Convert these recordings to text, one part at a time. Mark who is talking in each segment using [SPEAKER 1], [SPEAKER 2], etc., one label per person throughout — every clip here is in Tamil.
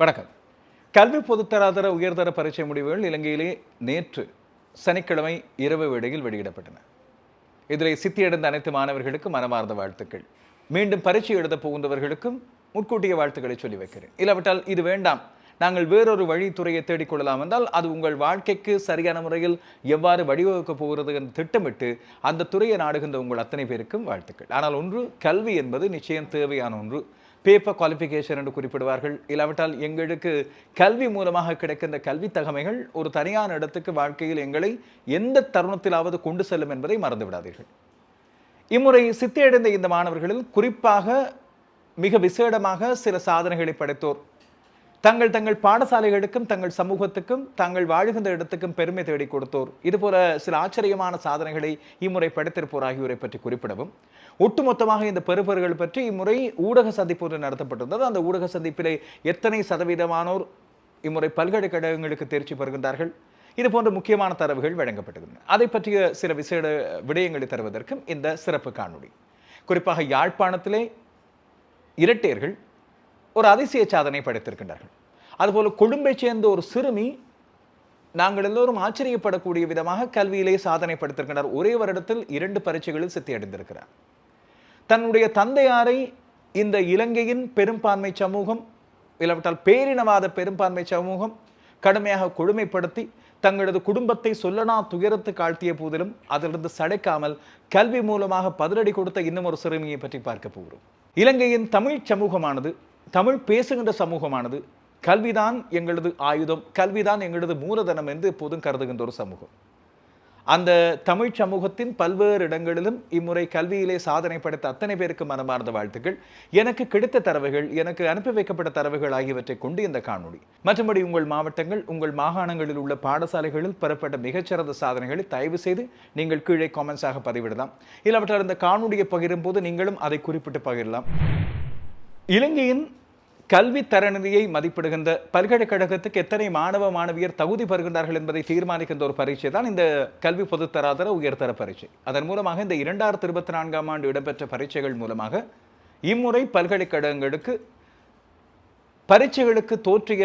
[SPEAKER 1] வணக்கம். கல்வி பொதுத்தராதர உயர்தர பரீட்சை முடிவுகள் இலங்கையிலே நேற்று சனிக்கிழமை இரவு வேளையில் வெளியிடப்பட்டன. இதில் சித்தியடைந்த அனைத்து மாணவர்களுக்கும் மனமார்ந்த வாழ்த்துக்கள். மீண்டும் பரீட்சை எழுத போகுந்தவர்களுக்கும் முன்கூட்டிய வாழ்த்துக்களை சொல்லி வைக்கிறேன். இல்லாவிட்டால் இது வேண்டாம். நாங்கள் வேறொரு வழித்துறையை தேடிக்கொள்ளலாம் என்றால் அது உங்கள் வாழ்க்கைக்கு சரியான முறையில் எவ்வாறு வடிவகுக்கப் போகிறது என்று திட்டமிட்டு அந்த துறையை நாடுகின்ற உங்கள் அத்தனை பேருக்கும் வாழ்த்துக்கள். ஆனால் ஒன்று கல்வி என்பது நிச்சயம் தேவையான ஒன்று. பேப்பர் குவாலிஃபிகேஷன் என்று குறிப்பிடுவார்கள். இல்லாவிட்டால் எங்களுக்கு கல்வி மூலமாக கிடைக்கின்ற கல்வி தகமைகள் ஒரு தனியான இடத்துக்கு வாழ்க்கையில் எங்களை எந்த தருணத்திலாவது கொண்டு செல்லும் என்பதை மறந்து விடாதீர்கள். இம்முறை சித்தியடைந்த இந்த மாணவர்களில் குறிப்பாக மிக விசேடமாக சில சாதனைகளை படைத்தோர். தங்கள் தங்கள் பாடசாலைகளுக்கும் தங்கள் சமூகத்துக்கும் தாங்கள் வாழ்கின்ற இடத்துக்கும் பெருமை தேடி கொடுத்தோர். இதுபோல சில ஆச்சரியமான சாதனைகளை இம்முறை படைத்திருப்போர் ஆகியோரை பற்றி குறிப்பிடவும். ஒட்டுமொத்தமாக இந்த பெறுபர்கள் பற்றி இம்முறை ஊடக சந்திப்பு ஒன்று நடத்தப்பட்டிருந்தது. அந்த ஊடக சந்திப்பிலே எத்தனை சதவீதமானோர் இம்முறை பல்கலைக்கழகங்களுக்கு தேர்ச்சி பெறுகின்றார்கள்? இது போன்ற முக்கியமான தரவுகள் வழங்கப்பட்டிருந்தன அதை பற்றிய சில விசேட விடயங்களை தருவதற்கும் இந்த சிறப்பு காணொளி. குறிப்பாக யாழ்ப்பாணத்திலே இரட்டையர்கள் ஒரு அதிசய சாதனை படைத்திருக்கின்றார்கள். அதுபோல கொழும்பை சேர்ந்த ஒரு சிறுமி நாங்கள் எல்லோரும் ஆச்சரியப்படக்கூடிய விதமாக கல்வியிலே சாதனை படைத்திருக்கின்றார். ஒரே வருடத்தில் இரண்டு பரீட்சைகளில் சித்தி அடைந்திருக்கிறார் தன்னுடைய தந்தையாரை இந்த இலங்கையின் பெரும்பான்மை சமூகம் இல்லாவிட்டால் பேரினவாத பெரும்பான்மை சமூகம் கடுமையாக கொடுமைப்படுத்தி தங்களது குடும்பத்தை சொல்லனா துயரத்துக்கு ஆழ்த்திய போதிலும் அதிலிருந்து சடைக்காமல் கல்வி மூலமாக பதிலடி கொடுத்த இன்னும் ஒரு சிறுமியை பற்றி பார்க்க போகிறோம். இலங்கையின் தமிழ் சமூகமானது தமிழ் பேசுகின்ற சமூகமானது கல்விதான் எங்களது ஆயுதம் கல்விதான் எங்களது மூலதனம் என்று எப்போதும் கருதுகின்ற ஒரு சமூகம். அந்த தமிழ் சமூகத்தின் பல்வேறு இடங்களிலும் இம்முறை கல்வியிலே சாதனை படைத்த அத்தனை பேருக்கு மனமார்ந்த வாழ்த்துக்கள். எனக்கு கிடைத்த தரவுகள் எனக்கு அனுப்பி வைக்கப்பட்ட தரவுகள் ஆகியவற்றை கொண்டு இந்த காணொளி. மற்றபடி உங்கள் மாவட்டங்கள் உங்கள் மாகாணங்களில் உள்ள பாடசாலைகளில் பெறப்பட்ட மிகச்சிறந்த சாதனைகளை தயவு செய்து நீங்கள் கீழே காமெண்ட்ஸாக பதிவிடலாம். இல்லாவற்றால் இந்த காணொலியை பகிரும் போது நீங்களும் அதை குறிப்பிட்டு பகிரலாம். இலங்கையின் கல்வி தரநிதியை மதிப்பிடுகின்ற பல்கலைக்கழகத்துக்கு எத்தனை மாணவ மாணவியர் தகுதி பெறுகின்றார்கள் என்பதை தீர்மானிக்கின்ற ஒரு பரீட்சை தான் இந்த கல்வி பொதுத்தராதர உயர்தர பரீட்சை. அதன் மூலமாக இந்த இரண்டாயிரத்தி இருபத்தி நான்காம் ஆண்டு இடம்பெற்ற பரீட்சைகள் மூலமாக இம்முறை பல்கலைக்கழகங்களுக்கு பரீட்சைகளுக்கு தோற்றிய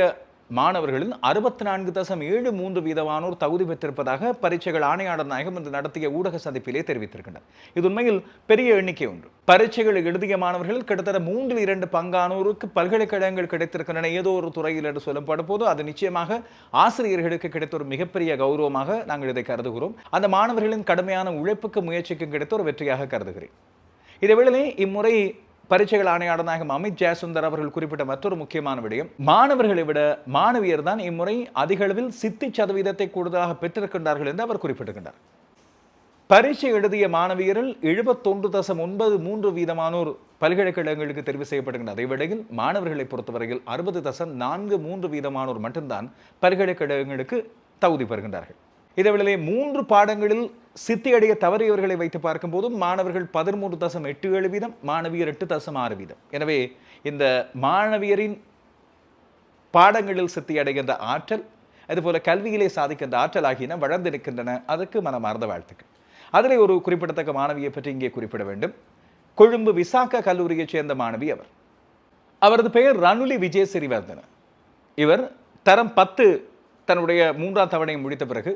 [SPEAKER 1] மாணவர்களில் அறுபத்தி நான்கு தசம் ஏழு மூன்று வீதமானோர் தகுதி பெற்றிருப்பதாக பரீட்சைகள் ஆணையாளர் நாயகம் இன்று நடத்திய ஊடக சந்திப்பிலே தெரிவித்திருக்கின்றனர். இது உண்மையில் பெரிய எண்ணிக்கை ஒன்று. பரீட்சைகள் எழுதிய மாணவர்கள் கிட்டத்தட்ட மூன்றில் இரண்டு பங்கானோருக்கு பல்கலைக்கழகங்கள் கிடைத்திருக்கின்றன. ஏதோ ஒரு துறையில் என்று சொல்லப்படும் போது அது நிச்சயமாக ஆசிரியர்களுக்கு கிடைத்த ஒரு மிகப்பெரிய கௌரவமாக நாங்கள் இதை கருதுகிறோம். அந்த மாணவர்களின் கடுமையான உழைப்புக்கு முயற்சிக்கும் கிடைத்த ஒரு வெற்றியாக கருதுகிறேன். இதேவேளை இம்முறை பரீட்சைகள் ஆணையாளர் நாயகம் அமித் ஜெயசுந்தர் அவர்கள் குறிப்பிட்ட மற்றொரு முக்கியமான விடயம் மாணவர்களை விட மாணவியர் தான் இம்முறை அதிக அளவில் சித்தி சதவீதத்தை கூடுதலாக பெற்றிருக்கின்றார்கள் என்று அவர் குறிப்பிட்டிருக்கின்றார். பரீட்சை எழுதிய மாணவியரில் எழுபத்தொன்று தசம் ஒன்பது மூன்று வீதமானோர் பல்கலைக்கழகங்களுக்கு தெரிவு செய்யப்படுகின்ற அதே வேளையில் மாணவர்களை பொறுத்தவரையில் அறுபது தசம் நான்கு மூன்று வீதமானோர் மட்டும்தான் பல்கலைக்கழகங்களுக்கு தகுதி பெறுகின்றார்கள். இதவிலே மூன்று பாடங்களில் சித்தியடைய தவறியவர்களை வைத்து பார்க்கும்போது மாணவர்கள் பதிமூன்று தசம் எட்டு ஏழு வீதம் மாணவியர் எட்டு தசம் ஆறு வீதம். எனவே இந்த மாணவியரின் பாடங்களில் சித்தியடைகின்ற ஆற்றல் அதுபோல கல்வியிலே சாதிக்கின்ற ஆற்றல் ஆகியன வளர்ந்து நிற்கின்றன. அதற்கு மனமார்ந்த வாழ்த்துக்கள். அதில் ஒரு குறிப்பிடத்தக்க மாணவியை பற்றி இங்கே குறிப்பிட வேண்டும். கொழும்பு விசாகா கல்லூரியைச் சேர்ந்த மாணவி அவர். அவரது பெயர் ரணுலி விஜய சிறிவர்தன இவர் தரம் பத்து தன்னுடைய மூன்றாம் தவணையை முடித்த பிறகு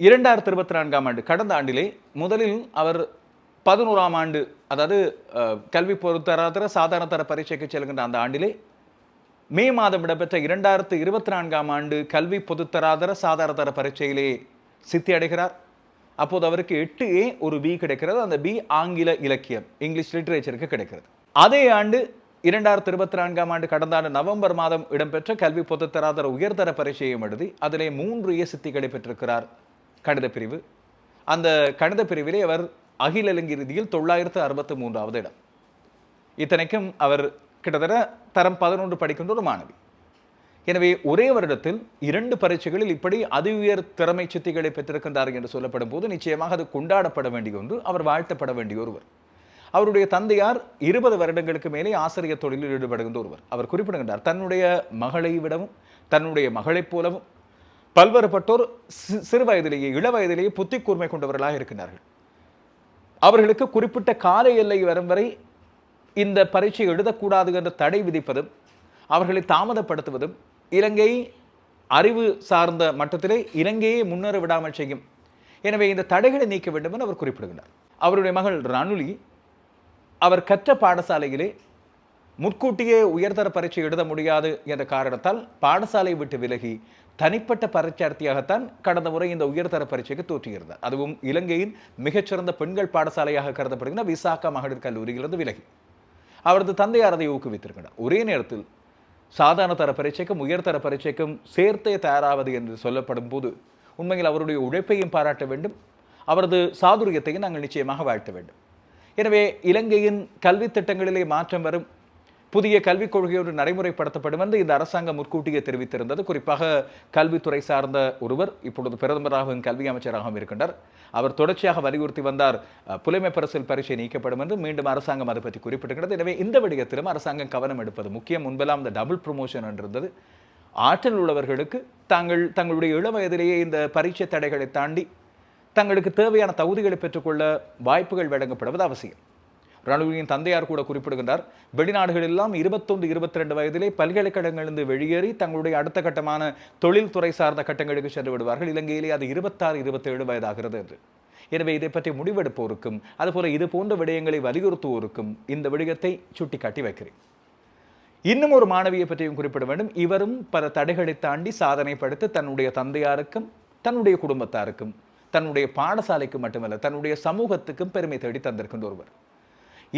[SPEAKER 1] இரண்டாயிரத்தி இருபத்தி நான்காம் ஆண்டு கடந்த ஆண்டிலே முதலில் அவர் பதினோராம் ஆண்டு அதாவது கல்வி பொதுத்தராதர சாதாரண தர பரீட்சைக்கு செல்கின்ற அந்த ஆண்டிலே மே மாதம் இடம்பெற்ற இரண்டாயிரத்து இருபத்தி நான்காம் ஆண்டு கல்வி பொதுத்தராதர சாதாரண தர பரீட்சையிலே சித்தி அடைகிறார். அப்போது அவருக்கு எட்டு ஏ ஒரு பி கிடைக்கிறது. அந்த பி ஆங்கில இலக்கியம் இங்கிலீஷ் லிட்ரேச்சருக்கு கிடைக்கிறது. அதே ஆண்டு இரண்டாயிரத்தி இருபத்தி நான்காம் ஆண்டு கடந்த ஆண்டு நவம்பர் மாதம் இடம்பெற்ற கல்வி பொதுத்தராதர உயர்தர பரீட்சையும் எழுதி அதிலே மூன்று ஏ சித்திகளை பெற்றிருக்கிறார். கணித பிரிவு அந்த கணித பிரிவிலே அவர் அகில இலங்கை இறுதியில் தொள்ளாயிரத்து அறுபத்து மூன்றாவது இடம். இத்தனைக்கும் அவர் கிட்டத்தட்ட தரம் பதினொன்று படிக்கின்ற ஒரு மாணவி. எனவே ஒரே வருடத்தில் இரண்டு பரீட்சைகளில் இப்படி அதி உயர் திறமை சித்திகளை பெற்றிருக்கின்றார் என்று சொல்லப்படும் போது நிச்சயமாக அது கொண்டாடப்பட வேண்டிய ஒன்று அவர் வாழ்த்தப்பட வேண்டிய ஒருவர். அவருடைய தந்தையார் இருபது வருடங்களுக்கு மேலே ஆசிரியர் தொழிலில் ஈடுபடுகின்ற ஒருவர். அவர் குறிப்பிடுகின்றார் தன்னுடைய மகளை விடவும் தன்னுடைய மகளைப் போலவும் பல்வேறுபட்டோர் சிறு வயதிலேயே இள வயதிலேயே புத்தி கூர்மை கொண்டவர்களாக இருக்கிறார்கள் அவர்களுக்கு குறிப்பிட்ட கால எல்லை வரும் வரை இந்த பரீட்சை எழுதக்கூடாது என்ற தடை விதிப்பதும் அவர்களை தாமதப்படுத்துவதும் இலங்கை அறிவு சார்ந்த மட்டத்திலே இலங்கையை முன்னேற விடாமல் செய்யும். எனவே இந்த தடைகளை நீக்க வேண்டும் என அவர் குறிப்பிடுகிறார் அவருடைய மகள் ரணுலி அவர் கற்ற பாடசாலையிலே முன்கூட்டியே உயர்தர பரீட்சை எழுத முடியாது என்ற காரணத்தால் பாடசாலை விட்டு விலகி தனிப்பட்ட பரீட்சார்த்தியாகத்தான் கடந்த முறை இந்த உயர்தர பரீட்சைக்கு தோற்றியிருந்தார் அதுவும் இலங்கையின் மிகச்சிறந்த பெண்கள் பாடசாலையாக கருதப்படுகிற விசாகா மகளிர் கல்லூரியிலிருந்து விலகி. அவரது தந்தையார் அதை ஊக்குவித்திருக்கிறார். ஒரே நேரத்தில் சாதாரண தர பரீட்சைக்கும் உயர்தர பரீட்சைக்கும் சேர்த்தே தயாராவது என்று சொல்லப்படும் போது உண்மையில் அவருடைய உழைப்பையும் பாராட்ட வேண்டும். அவரது சாதுரியத்தையும் நாங்கள் நிச்சயமாக வாழ்த்த வேண்டும். எனவே இலங்கையின் கல்வி திட்டங்களிலே மாற்றம் வரும். புதிய கல்விக் கொள்கையோடு நடைமுறைப்படுத்தப்படும் என்று இந்த அரசாங்கம் முற்கூட்டியே தெரிவித்திருந்தது. குறிப்பாக கல்வித்துறை சார்ந்த ஒருவர் இப்பொழுது பிரதமராகவும் கல்வி அமைச்சராகவும் இருக்கின்றார். அவர் தொடர்ச்சியாக வலியுறுத்தி வந்தார் புலைமை பரிசில் பரீட்சை நீக்கப்படும் என்று மீண்டும் அரசாங்கம் அதை பற்றி குறிப்பிட்டிருக்கிறது. எனவே இந்த விடயத்திலும் அரசாங்கம் கவனம் எடுப்பது முக்கியம். முன்பெல்லாம் இந்த டபுள் ப்ரொமோஷன் என்றிருந்தது ஆற்றல் உள்ளவர்களுக்கு தாங்கள் தங்களுடைய இளம் வயதிலேயே இந்த பரீட்சை தடைகளை தாண்டி தங்களுக்கு தேவையான தகுதிகளை பெற்றுக்கொள்ள வாய்ப்புகள் வழங்கப்படுவது அவசியம். ரணுவின் தந்தையார் கூட குறிப்பிடுகின்றார். வெளிநாடுகள் எல்லாம் இருபத்தொன்று இருபத்தி ரெண்டு வயதிலே பல்கலைக்கழகங்களிலிருந்து வெளியேறி தங்களுடைய அடுத்த கட்டமான தொழில்துறை சார்ந்த கட்டங்களுக்கு சென்று விடுவார்கள். இலங்கையிலே அது இருபத்தாறு இருபத்தேழு வயதாகிறது என்று. எனவே இதை பற்றி முடிவெடுப்போருக்கும் அதுபோல இது போன்ற விடயங்களை வலியுறுத்துவோருக்கும் இந்த விடயத்தை சுட்டிக்காட்டி வைக்கிறேன். இன்னும் ஒரு மாணவியை பற்றியும் குறிப்பிட வேண்டும். இவரும் பல தடைகளை தாண்டி சாதனை படுத்து தன்னுடைய தந்தையாருக்கும் தன்னுடைய குடும்பத்தாருக்கும் தன்னுடைய பாடசாலைக்கு மட்டுமல்ல தன்னுடைய சமூகத்துக்கும் பெருமை தேடி தந்திருக்கின்ற ஒருவர்.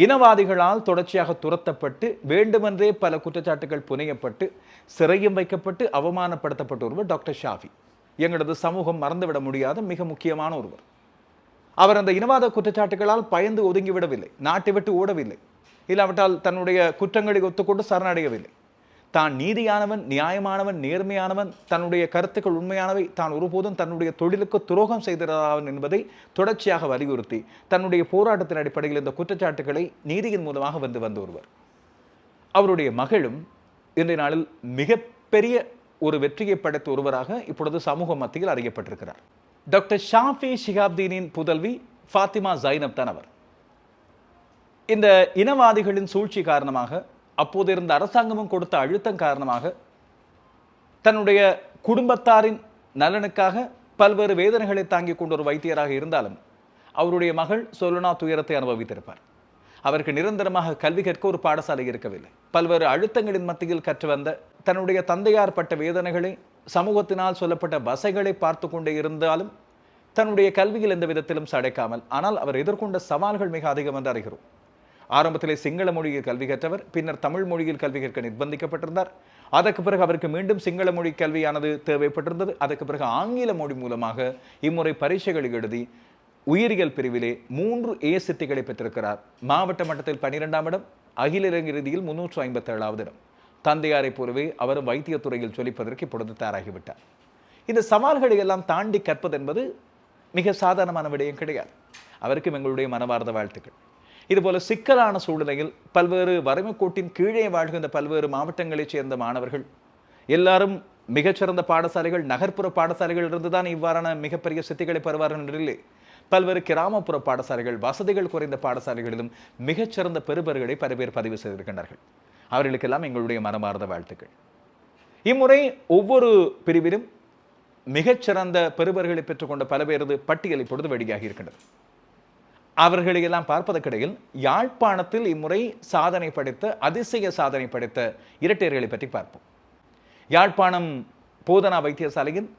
[SPEAKER 1] இனவாதிகளால் தொடர்ச்சியாக துரத்தப்பட்டு வேண்டுமென்றே பல குற்றச்சாட்டுகள் புனையப்பட்டு சிறையும் வைக்கப்பட்டு அவமானப்படுத்தப்பட்ட ஒருவர் டாக்டர் ஷாஃபி. எங்களது சமூகம் மறந்துவிட முடியாத மிக முக்கியமான ஒருவர். அவர் அந்த இனவாத குற்றச்சாட்டுகளால் பயந்து ஒதுங்கிவிடவில்லை நாட்டை விட்டு ஓடவில்லை. இல்லாவிட்டால் தன்னுடைய குற்றங்களை ஒத்துக்கொண்டு சரணடையவில்லை. தான் நீதியானவன் நியாயமானவன் நேர்மையானவன் தன்னுடைய கருத்துக்கள் உண்மையானவை தான் ஒருபோதும் தன்னுடைய தொழிலுக்கு துரோகம் செய்திராதவன் என்பதை தொடர்ச்சியாக வலியுறுத்தி தன்னுடைய போராட்டத்தின் அடிப்படையில் இந்த குற்றச்சாட்டுகளை நீதியின் மூலமாக வந்து வந்த ஒருவர். அவருடைய மகளும் இன்றைய நாளில் மிகப்பெரிய ஒரு வெற்றியை படைத்த ஒருவராக இப்பொழுது சமூக மத்தியில் அறியப்பட்டிருக்கிறார். டாக்டர் ஷாஃபி ஷிகாப்தீனின் புதல்வி ஃபாத்திமா ஜைனப் தான் அவர். இந்த இனவாதிகளின் சூழ்ச்சி காரணமாக அப்போது இருந்த அரசாங்கமும் கொடுத்த அழுத்தம் காரணமாக தன்னுடைய குடும்பத்தாரின் நலனுக்காக பல்வேறு வேதனைகளை தாங்கிக் கொண்ட ஒரு வைத்தியராக இருந்தாலும் அவருடைய மகள் சொலுனா துயரத்தை அனுபவித்திருப்பார். அவருக்கு நிரந்தரமாக கல்வி கற்க ஒரு பாடசாலை இருக்கவில்லை. பல்வேறு அழுத்தங்களின் மத்தியில் கற்று வந்த தன்னுடைய தந்தையார் பட்ட வேதனைகளை சமூகத்தினால் சொல்லப்பட்ட வசைகளை பார்த்து கொண்டே இருந்தாலும் தன்னுடைய கல்வியில் எந்த விதத்திலும் சடைக்காமல் ஆனால் அவர் எதிர்கொண்ட சவால்கள் மிக அதிகம் என்று அறிகிறோம். ஆரம்பத்திலே சிங்கள மொழியில் கல்வி கற்றவர் பின்னர் தமிழ் மொழியில் கல்வி கற்க நிர்பந்திக்கப்பட்டிருந்தார். அதற்கு பிறகு அவருக்கு மீண்டும் சிங்கள மொழி கல்வியானது தேவைப்பட்டிருந்தது. அதற்கு பிறகு ஆங்கில மொழி மூலமாக இம்முறை பரீட்சைகளை எழுதி உயிரியல் பிரிவிலே மூன்று ஏ சித்திகளை பெற்றிருக்கிறார். மாவட்ட மட்டத்தில் பனிரெண்டாம் இடம் அகில இலங்கை இறுதியில் முன்னூற்று ஐம்பத்தி ஏழாவது இடம். தந்தையாரைப் போலவே அவரும் வைத்தியத்துறையில் சொல்லிப்பதற்கு இப்பொழுது தயாராகிவிட்டார். இந்த சவால்களை எல்லாம் தாண்டி கற்பது என்பது மிக சாதாரணமான விடயம் கிடையாது. அவருக்கும் எங்களுடைய மனவார்ந்த வாழ்த்துக்கள். இதுபோல சிக்கலான சூழ்நிலையில் பல்வேறு வறுமைக்கோட்டின் கீழே வாழ்கின்ற பல்வேறு மாவட்டங்களைச் சேர்ந்த மாணவர்கள் எல்லாரும் மிகச்சிறந்த பாடசாலைகள் நகர்ப்புற பாடசாலைகளிலிருந்து இருந்துதான் இவ்வாறான மிகப்பெரிய சித்திகளை பெறுவார்கள் என்றில்லை பல்வேறு கிராமப்புற பாடசாலைகள் வசதிகள் குறைந்த பாடசாலைகளிலும் மிகச்சிறந்த பெறுபர்களை பல பேர் பதிவு செய்திருக்கின்றார்கள். அவர்களுக்கெல்லாம் எங்களுடைய மனமார்ந்த வாழ்த்துக்கள். இம்முறை ஒவ்வொரு பிரிவிலும் மிகச்சிறந்த பெறுபர்களை பெற்றுக்கொண்ட பல பேரது பட்டியல் இப்பொழுது வெளியாகி இருக்கின்றது. அவர்களையெல்லாம் பார்ப்பதற்கிடையில் யாழ்ப்பாணத்தில் இம்முறை சாதனை படைத்த அதிசய சாதனை படைத்த இரட்டையர்களை பற்றி பார்ப்போம். யாழ்ப்பாணம் போதனா வைத்தியசாலையின்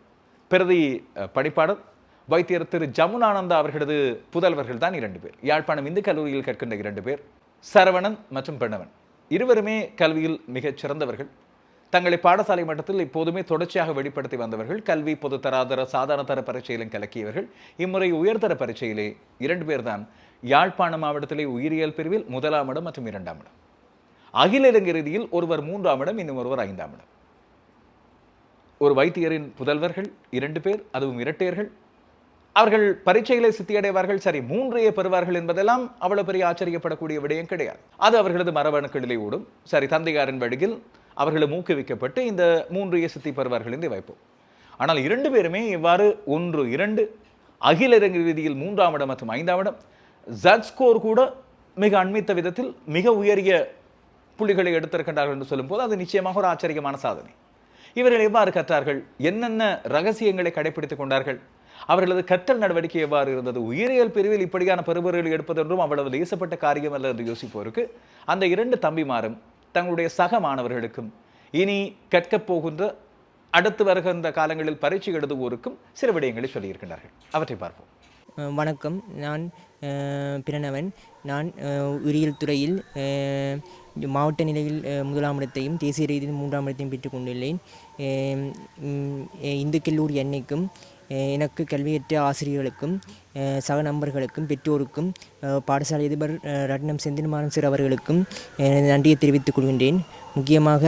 [SPEAKER 1] பிரதி அஹ், படிப்பாளர் வைத்தியர் திரு ஜமுனானந்தா அவர்களது புதல்வர்கள் தான் இரண்டு பேர். யாழ்ப்பாணம் இந்து கல்லூரியில் கற்கின்ற இரண்டு பேர் சரவணன் மற்றும் பிரணவன். இருவருமே கல்வியில் மிகச் சிறந்தவர்கள். தங்களை பாடசாலை மட்டத்தில் இப்போதுமே தொடர்ச்சியாக வெளிப்படுத்தி வந்தவர்கள் கல்வி பொதுத்தராதர சாதாரண தர பரீட்சையிலும் கலக்கியவர்கள். இம்முறை உயர்தர பரீட்சையிலே இரண்டு பேர்தான் யாழ்ப்பாண மாவட்டத்திலே உயிரியல் பிரிவில் முதலாம் இடம் மற்றும் இரண்டாம் இடம். அகில இலங்கை ரீதியில் ஒருவர் மூன்றாம் இடம் இன்னும் ஒருவர் ஐந்தாம் இடம். ஒரு வைத்தியரின் புதல்வர்கள் இரண்டு பேர் அதுவும் இரட்டையர்கள். அவர்கள் பரீட்சைகளை சித்தியடைவார்கள் சரி மூன்றையே பெறுவார்கள் என்பதெல்லாம் அவ்வளவு பெரிய ஆச்சரியப்படக்கூடிய விடயம் கிடையாது. அது அவர்களது மரபணுக்களிலே ஓடும். சரி தந்தையாரின் வழியில் அவர்களும் ஊக்குவிக்கப்பட்டு இந்த மூன்று சித்தி பருவார்கள் இருந்து வைப்போம். ஆனால் இரண்டு பேருமே இவ்வாறு ஒன்று இரண்டு அகில இறங்கு ரீதியில் மூன்றாம் இடம் மற்றும் ஐந்தாம் இடம் ஜட் ஸ்கோர் கூட மிக அண்மித்த விதத்தில் மிக உயரிய புள்ளிகளை எடுத்திருக்கின்றார்கள் என்று சொல்லும்போது அது நிச்சயமாக ஒரு ஆச்சரியமான சாதனை. இவர்கள் எவ்வாறு கற்றார்கள்? என்னென்ன ரகசியங்களை கடைபிடித்துக் கொண்டார்கள்? அவர்களது கற்றல் நடவடிக்கை எவ்வாறு இருந்தது? உயிரியல் பிரிவில் இப்படியான பெறுபவர்களை எடுப்பதென்றும் அவ்வளவு லேசப்பட்ட காரியம் அல்ல என்று யோசிப்போருக்கு. அந்த இரண்டு தம்பிமாரும் தங்களுடைய சக மாணவர்களுக்கும் இனி கற்கப் போகின்ற அடுத்து வருகின்ற காலங்களில் பரீட்சை எழுதுவோருக்கும் சில விடயங்களை சொல்லியிருக்கின்றார்கள். அவற்றை பார்ப்போம்.
[SPEAKER 2] வணக்கம். நான் பிரணவன். நான் உயிரியல் துறையில் மாவட்ட நிலையில் முதலாம் இடத்தையும் தேசிய ரீதியில் மூன்றாம் இடத்தையும் பெற்றுக் கொண்டுள்ளேன். இந்து கல்லூரி அன்னைக்கும் எனக்கு கல்வியற்ற ஆசிரியர்களுக்கும் சக நண்பர்களுக்கும் பெற்றோருக்கும் பாடசாலை அதிபர் ரட்னம் செந்தில்மாறன் சார் அவர்களுக்கும் எனது நன்றியை தெரிவித்துக் கொள்கின்றேன். முக்கியமாக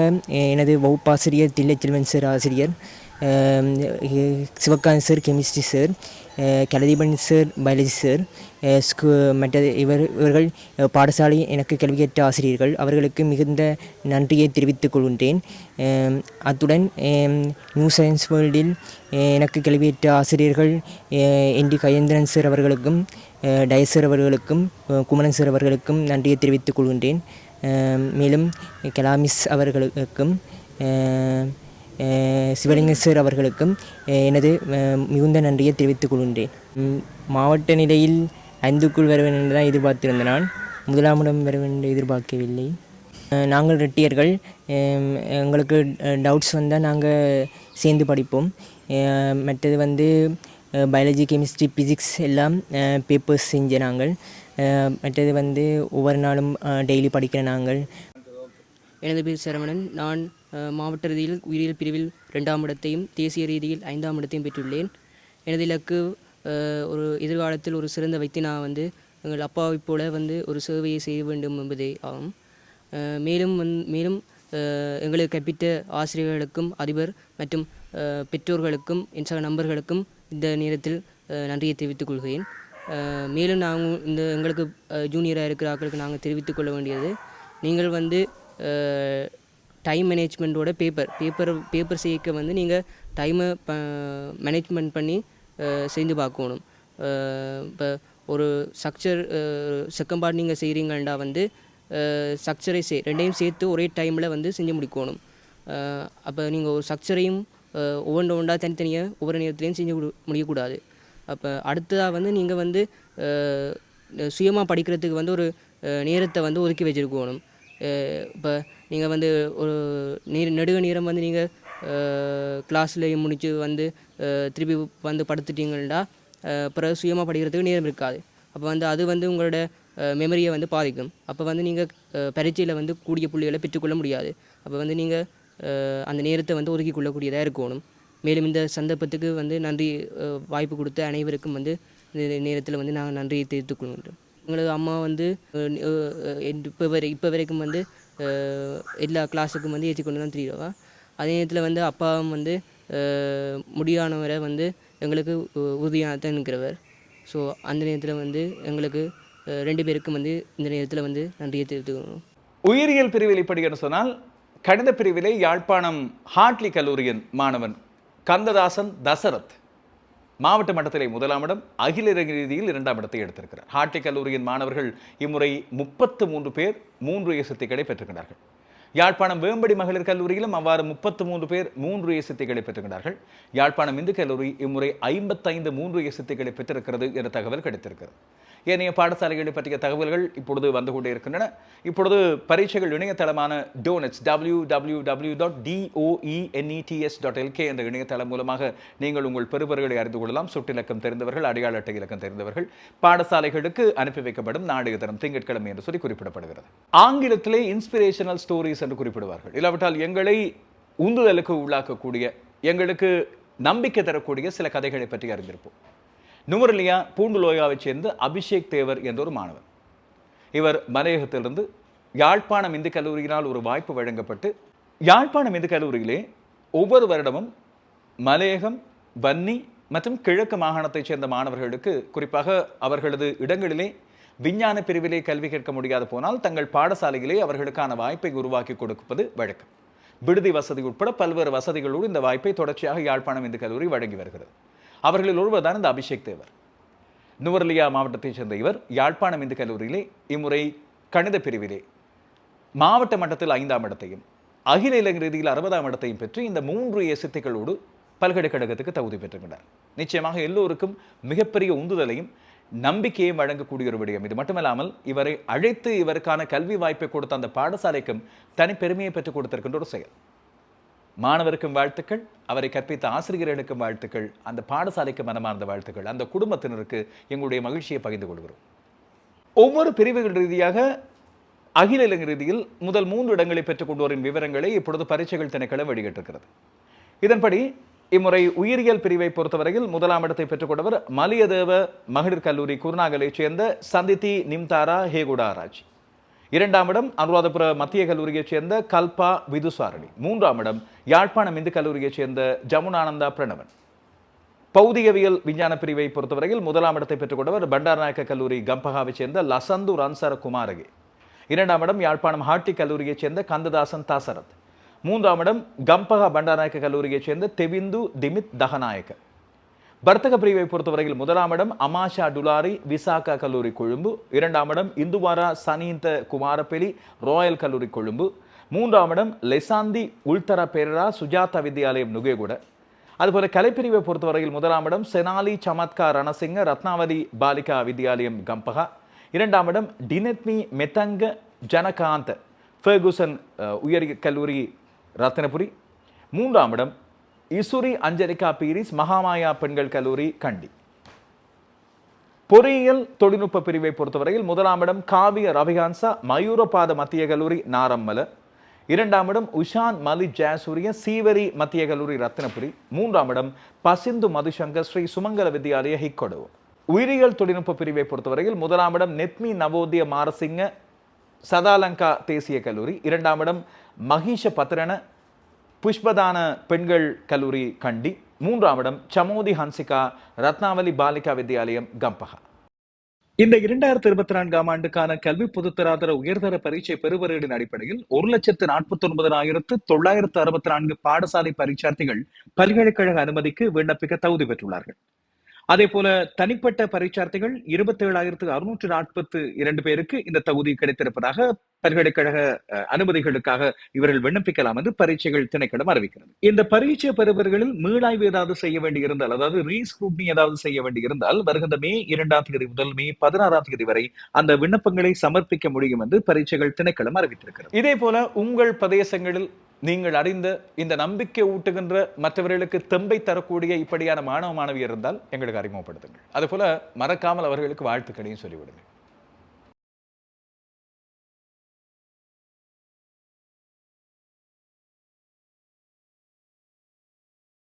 [SPEAKER 2] எனது வகுப்பாசிரியர் தில்லைச்செல்வன் சார் ஆசிரியர் Sivakanth sir chemistry sir Kalatheepan sir biology sir ஸ்கூ மற்ற இவர் இவர்கள் பாடசாலை எனக்கு கல்வியற்ற ஆசிரியர்கள் அவர்களுக்கு மிகுந்த நன்றியை தெரிவித்துக் கொள்கின்றேன். அத்துடன் நியூ சயின்ஸ் வேர்ல்டில் எனக்கு கல்வியற்ற ஆசிரியர்கள் என் டி கயேந்திரன் சார் அவர்களுக்கும் டயசர் அவர்களுக்கும் குமரன் சார் அவர்களுக்கும் நன்றியை தெரிவித்துக் கொள்கின்றேன். மேலும் கலாமிஸ் அவர்களுக்கும் சிவலிங்க சார் அவர்களுக்கும் எனது மிகுந்த நன்றியை தெரிவித்துக் கொள்கின்றேன். மாவட்ட நிலையில் ஐந்துக்குள் வர வேண்டும் என்று தான் எதிர்பார்த்திருந்த நான் முதலாம் இடம் வர வேண்டும் என்று எதிர்பார்க்கவில்லை. நாங்கள் ரெட்டியர்கள் எங்களுக்கு டவுட்ஸ் வந்தால் நாங்கள் சேர்ந்து படிப்போம். மற்றது வந்து பயாலஜி கெமிஸ்ட்ரி ஃபிசிக்ஸ் எல்லாம் பேப்பர்ஸ் செஞ்ச நாங்கள். மற்றது வந்து ஒவ்வொரு நாளும் டெய்லி படிக்கிற நாங்கள்.
[SPEAKER 3] எனது பேர் சரவணன். நான் மாவட்ட ரீதியில் உயிரியல் பிரிவில் ரெண்டாம் இடத்தையும் தேசிய ரீதியில் ஐந்தாம் இடத்தையும் பெற்றுள்ளேன். எனது இலக்கு ஒரு எதிர்காலத்தில் ஒரு சிறந்த வைத்து நான் வந்து எங்கள் அப்பாவைப் போல வந்து ஒரு சேவையை செய்ய வேண்டும் என்பதே ஆகும். மேலும் வந் மேலும் எங்களுக்கு கற்பித்த ஆசிரியர்களுக்கும் அதிபர் மற்றும் பெற்றோர்களுக்கும் என் சக நண்பர்களுக்கும் இந்த நேரத்தில் நன்றியை தெரிவித்துக் கொள்கிறேன். மேலும் நாங்கள் இந்த எங்களுக்கு ஜூனியராக இருக்கிற ஆட்களுக்கு நாங்கள் தெரிவித்துக் கொள்ள வேண்டியது நீங்கள் வந்து டைம் மேனேஜ்மெண்ட்டோட பேப்பர் பேப்பர் பேப்பர் செய்யக்க வந்து நீங்கள் டைமை ப மேனேஜ்மெண்ட் பண்ணி செஞ்சு பார்க்கணும். இப்போ ஒரு ஸ்ட்ரக்சர் செகண்ட் பார்ட் நீங்கள் செய்கிறீங்கண்டா வந்து ஸ்ட்ரக்சரை சே ரெண்டையும் சேர்த்து ஒரே டைமில் வந்து செஞ்சு முடிக்கணும். அப்போ நீங்கள் ஒரு ஸ்ட்ரக்சரையும் ஒவ்வொன்று ஒன்றா தனித்தனியாக ஒவ்வொரு நேரத்துலையும் செஞ்சு முடியக்கூடாது. அப்போ அடுத்ததாக வந்து நீங்கள் வந்து சுயமாக படிக்கிறதுக்கு வந்து ஒரு நேரத்தை வந்து ஒதுக்கி வச்சுருக்கணும். இப்போ நீங்கள் வந்து ஒரு நீர் நெடுக நேரம் வந்து நீங்கள் கிளாஸ்லேயும் முடித்து வந்து திருப்பி வந்து படுத்துட்டீங்கன்னா அஹ், பிறகு சுயமாக படிக்கிறதுக்கு நேரம் இருக்காது. அப்போ வந்து அது வந்து உங்களோட மெமரியை வந்து பாதிக்கும். அப்போ வந்து நீங்கள் பரீட்சையில் வந்து கூடிய புள்ளிகளை பெற்றுக்கொள்ள முடியாது. அப்போ வந்து நீங்கள் அந்த நேரத்தை வந்து ஒதுக்கி கொள்ளக்கூடியதாக இருக்கணும். மேலும் இந்த சந்தர்ப்பத்துக்கு வந்து நன்றி வாய்ப்பு கொடுத்த அனைவருக்கும் வந்து இந்த நேரத்தில் வந்து நாங்கள் நன்றியை தெரிவித்துக் கொள்கின்றோம் எங்களது அம்மா வந்து இப்போ வரை இப்போ வரைக்கும் வந்து எல்லா கிளாஸுக்கும் வந்து ஏற்றி கொண்டு தான் தெரியுவா அதே நேரத்தில் வந்து அப்பாவும் வந்து முடியானவரை வந்து எங்களுக்கு உ- உறுதியாக தான் இருக்கிறவர் ஸோ அந்த நேரத்தில் வந்து எங்களுக்கு ரெண்டு பேருக்கும் வந்து இந்த நேரத்தில் வந்து நன்றியை தெரிவித்துக்கணும்.
[SPEAKER 1] உயிரியல் பிரிவில் இப்படி என்று சொன்னால் கணித பிரிவிலே யாழ்ப்பாணம் ஹார்ட்லி கல்லூரியின் மாணவன் கந்ததாசன் தசரத். மாவட்ட மட்டத்திலே முதலாம் இடம் அகில இலங்கை ரீதியில் இரண்டாம் இடத்தை எடுத்திருக்கிறார். ஹார்டி கல்லூரியின் மாணவர்கள் இம்முறை முப்பத்து மூன்று பேர் மூன்று இயசத்திகளை பெற்றுக்கிறார்கள் யாழ்ப்பாணம் வேம்படி மகளிர் கல்லூரியிலும் அவ்வாறு முப்பத்து மூன்று பேர் மூன்று இயசத்திகளை பெற்றுக்கிறார்கள் யாழ்ப்பாணம் இந்து கல்லூரி இம்முறை ஐம்பத்தைந்து மூன்று இயசத்திகளை பெற்றிருக்கிறது என்ற தகவல் கிடைத்திருக்கிறது. ஏனைய பாடசாலைகளை பற்றிய தகவல்கள் இப்பொழுது வந்து கொண்டே இருக்கின்றன. இப்பொழுது பரீட்சைகள் இணையதளமான doenets W W W dot DOENETS dot LK என்ற இணையதளம் மூலமாக நீங்கள் உங்கள் பெறுபர்களை அறிந்து கொள்ளலாம். சுட்டிலக்கம் தெரிந்தவர்கள் அடையாள அட்டை இலக்கம் தெரிந்தவர்கள் பாடசாலைகளுக்கு அனுப்பி வைக்கப்படும் நாடக தரம் திங்கட்கிழமை என்று சொல்லி குறிப்பிடப்படுகிறது. ஆங்கிலத்திலே இன்ஸ்பிரேஷனல் ஸ்டோரிஸ் என்று குறிப்பிடுவார்கள். இல்லாவிட்டால் எங்களை உந்துதலுக்கு உள்ளாக்கக்கூடிய எங்களுக்கு நம்பிக்கை தரக்கூடிய சில கதைகளை பற்றி அறிந்திருப்போம். நுவரலியா பூண்டுலோயாவைச் சேர்ந்த அபிஷேக் தேவர் என்ற ஒரு மாணவர் இவர் மலையகத்திலிருந்து யாழ்ப்பாணம் இந்து கல்லூரியினால் ஒரு வாய்ப்பு வழங்கப்பட்டு யாழ்ப்பாணம் இந்து கல்லூரியிலே ஒவ்வொரு வருடமும் மலையகம் வன்னி மற்றும் கிழக்கு மாகாணத்தைச் சேர்ந்த மாணவர்களுக்கு குறிப்பாக அவர்களது இடங்களிலே விஞ்ஞான பிரிவிலே கல்வி கேட்க முடியாது போனால் தங்கள் பாடசாலையிலே அவர்களுக்கான வாய்ப்பை உருவாக்கி கொடுப்பது வழக்கம். விடுதி வசதி உட்பட பல்வேறு வசதிகளோடு இந்த வாய்ப்பை தொடர்ச்சியாக யாழ்ப்பாணம் இந்து கல்லூரி வழங்கி வருகிறது. அவர்களில் ஒருவர் தான் இந்த அபிஷேக் தேவர். நுவர்லியா மாவட்டத்தைச் சேர்ந்த இவர் யாழ்ப்பாணம் இந்து கல்லூரியிலே இம்முறை கணித பிரிவிலே மாவட்ட மட்டத்தில் ஐந்தாம் இடத்தையும் அகில இலங்கை ரீதியில் அறுபதாம் இடத்தையும் பெற்று இந்த மூன்று எசித்துக்களோடு பல்கலைக்கழகத்துக்கு தகுதி பெற்றுகின்றார் நிச்சயமாக எல்லோருக்கும் மிகப்பெரிய உந்துதலையும் நம்பிக்கையும் வழங்கக்கூடிய ஒரு விடயம். இது மட்டுமல்லாமல் இவரை அழைத்து இவருக்கான கல்வி வாய்ப்பை கொடுத்த அந்த பாடசாலைக்கும் தனி பெருமையை பெற்றுக் கொடுத்திருக்கின்ற ஒரு செயல். மாணவருக்கும் வாழ்த்துக்கள் அவரை கற்பித்த ஆசிரியர்களுக்கும் வாழ்த்துக்கள் அந்த பாடசாலைக்கு மனமார்ந்த வாழ்த்துக்கள். அந்த குடும்பத்தினருக்கு எங்களுடைய மகிழ்ச்சியை பகிர்ந்து கொள்கிறோம். ஒவ்வொரு பிரிவுகள் ரீதியாக அகில இலங்கை ரீதியில் முதல் மூன்று இடங்களை பெற்றுக் கொண்டோரின் விவரங்களை இப்பொழுது பரீட்சைகள் திணைக்களம் வெளியிட்டிருக்கிறது. இதன்படி இம்முறை உயிரியல் பிரிவை பொறுத்தவரையில் முதலாம் இடத்தை பெற்றுக்கொண்டவர் மலியதேவ மகளிர் கல்லூரி குருநாகலைச் சேர்ந்த சந்திதி நிம்தாரா ஹேகுடாராஜ். இரண்டாம் இடம் அனுராதபுர மத்திய கல்லூரியைச் சேர்ந்த கல்பா விதுசாரணி. மூன்றாம் இடம் யாழ்ப்பாணம் இந்து கல்லூரியைச் சேர்ந்த ஜமுனானந்தா பிரணவன். பௌதிகவியல் விஞ்ஞான பிரிவை பொறுத்தவரையில் முதலாம் இடத்தை பெற்றுக்கொண்டவர் பண்டாரநாயக்க கல்லூரி கம்பகாவைச் சேர்ந்த லசந்து ரன்சர குமாரகி இரண்டாம் இடம் யாழ்ப்பாணம் ஹாட்டி கல்லூரியைச் சேர்ந்த கந்ததாசன் தாசரத். மூன்றாம் இடம் கம்பகா பண்டாரநாயக்க கல்லூரியைச் சேர்ந்த தெவிந்து திமித் தகநாயக்க வர்த்தக பிரிவை பொறுத்தவரையில் முதலாம் இடம் அமாஷா டுலாரி விசாகா கல்லூரி கொழும்பு. இரண்டாம் இடம் இந்துவாரா சனீந்த குமாரப்பெலி ராயல் கல்லூரி கொழும்பு. மூன்றாம் இடம் லெசாந்தி உள்தர பேரரா சுஜாதா வித்யாலயம் நுகேகுட. அதுபோல கலைப்பிரிவை பொறுத்தவரையில் முதலாம் இடம் செனாலி சமத்கா ரணசிங்க ரத்னாவதி பாலிகா வித்யாலயம் கம்பகா. இரண்டாம் இடம் டினத்மி மெத்தங்க ஜனகாந்த் ஃபெர்குசன் உயர் கல்லூரி ரத்தினபுரி மூன்றாம் இடம் இசுரி அஞ்சலிகா பீரிஸ் மகாமாயா பெண்கள் கல்லூரி கண்டி. பொறியியல் தொழில்நுட்ப பிரிவை பொறுத்தவரையில் முதலாம் இடம் காவிய ரவிகான்சா மயூரபாத மத்திய கல்லூரி நாரம்மல. இரண்டாம் இடம் உஷான் மலி ஜாசூரிய சீவரி மத்திய கல்லூரி ரத்னபுரி. மூன்றாம் இடம் பசிந்து மதுசங்கர் ஸ்ரீ சுமங்கல வித்யாலய ஹிக்கொடு உயிரியல் தொழில்நுட்ப பிரிவை பொறுத்தவரையில் முதலாம் இடம் நெத்மி நவோதய மாரசிங்க சதாலங்கா தேசிய கல்லூரி. இரண்டாம் இடம் மகிஷ பத்ரன புஷ்பதான பெண்கள் கல்லூரி கண்டி. மூன்றாம் இடம் சமோதி ஹன்சிகா ரத்னாவலி பாலிகா வித்யாலயம் கம்பகா இந்த இரண்டாயிரத்தி இருபத்தி நான்காம் ஆண்டுக்கான கல்வி பொதுத்தராதர உயர்தர பரீட்சை பெறுவர்களின் அடிப்படையில் ஒரு லட்சத்து நாற்பத்தி ஒன்பதாயிரத்து தொள்ளாயிரத்து அறுபத்தி நான்கு பாடசாலை பரீட்சார்த்திகள் பல்கலைக்கழக அனுமதிக்கு விண்ணப்பிக்க தகுதி பெற்றுள்ளார்கள். அதே போல தனிப்பட்ட பரீட்சார்த்திகள் இருபத்தி ஏழாயிரத்து அறுநூற்று நாற்பத்தி இரண்டு பேருக்கு இந்த தகுதி கிடைத்திருப்பதாக பல்கலைக்கழக அனுமதிகளுக்காக இவர்கள் விண்ணப்பிக்கலாம் என்று பரீட்சைகள் திணைக்களம் அறிவிக்கிறது. இந்த பரீட்சை பெறுபவர்களில் மீளாய்வு ஏதாவது செய்ய வேண்டியிருந்தால் அதாவது ரீஸ்க்ரூட்னி ஏதாவது செய்ய வேண்டியிருந்தால் வருகின்ற மே இரண்டாம் தேதி முதல் மே பதினாறாம் தேதி வரை அந்த விண்ணப்பங்களை சமர்ப்பிக்க முடியும் என்று பரீட்சைகள் திணைக்களம் அறிவித்திருக்கிறது. இதே போல உங்கள் பிரதேசங்களில் நீங்கள் அறிந்த இந்த நம்பிக்கை ஊட்டுகின்ற மற்றவர்களுக்கு தெம்பை தரக்கூடிய இப்படியான மாணவ மாணவியர் இருந்தால் எங்களுக்கு அறிமுகப்படுத்துங்கள். அதுபோல மறக்காமல் அவர்களுக்கு வாழ்த்துக்களையும் சொல்லிவிடுங்கள்.